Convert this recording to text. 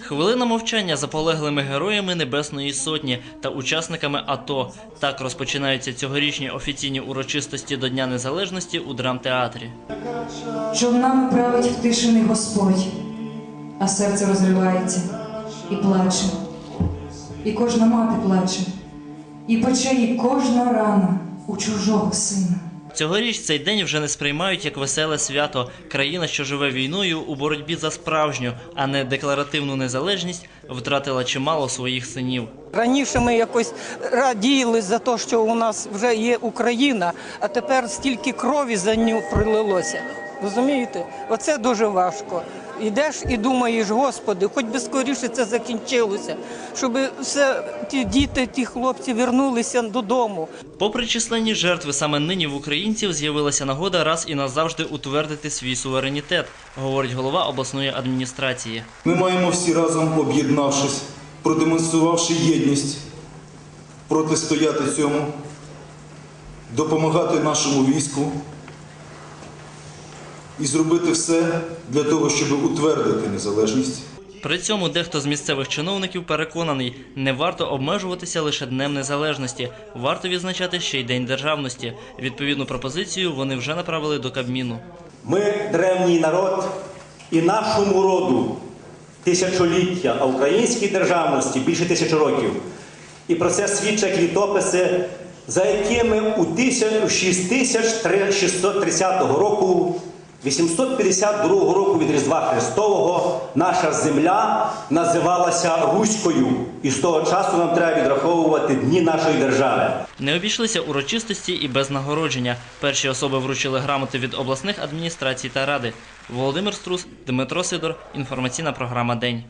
Хвилина мовчання за полеглими героями Небесної Сотні та учасниками АТО. Так розпочинаються цьогорічні офіційні урочистості до Дня Незалежності у драмтеатрі. Човнами править втишений Господь, а серце розривається і плаче, і кожна мати плаче, і пече кожна рана у чужого сина. Цьогоріч цей день вже не сприймають як веселе свято. Країна, що живе війною у боротьбі за справжню, а не декларативну незалежність, втратила чимало своїх синів. Раніше ми якось раділи за те, що у нас вже є Україна, а тепер стільки крові за нього прилилося. Розумієте? Оце дуже важко. Йдеш і думаєш, Господи, хоч би скоріше це закінчилося, щоб все ті діти, ті хлопці вернулися додому. Попри численні жертви, саме нині в українців з'явилася нагода раз і назавжди утвердити свій суверенітет, говорить голова обласної адміністрації. Ми маємо всі разом, об'єднавшись, продемонструвавши єдність, протистояти цьому, допомагати нашому війську і зробити все для того, щоб утвердити незалежність. При цьому дехто з місцевих чиновників переконаний, не варто обмежуватися лише Днем Незалежності, варто відзначати ще й День державності. Відповідну пропозицію вони вже направили до Кабміну. Ми древній народ і нашому роду тисячоліття, а українській державності більше тисячі років. І про це свідчать літописи, за якими у 6630 року, 852 року від Різдва Христового, наша земля називалася Руською. І з того часу нам треба відраховувати дні нашої держави. Не обійшлися урочистості і без нагородження. Перші особи вручили грамоти від обласних адміністрацій та ради. Володимир Струс, Дмитро Сидор. Інформаційна програма День.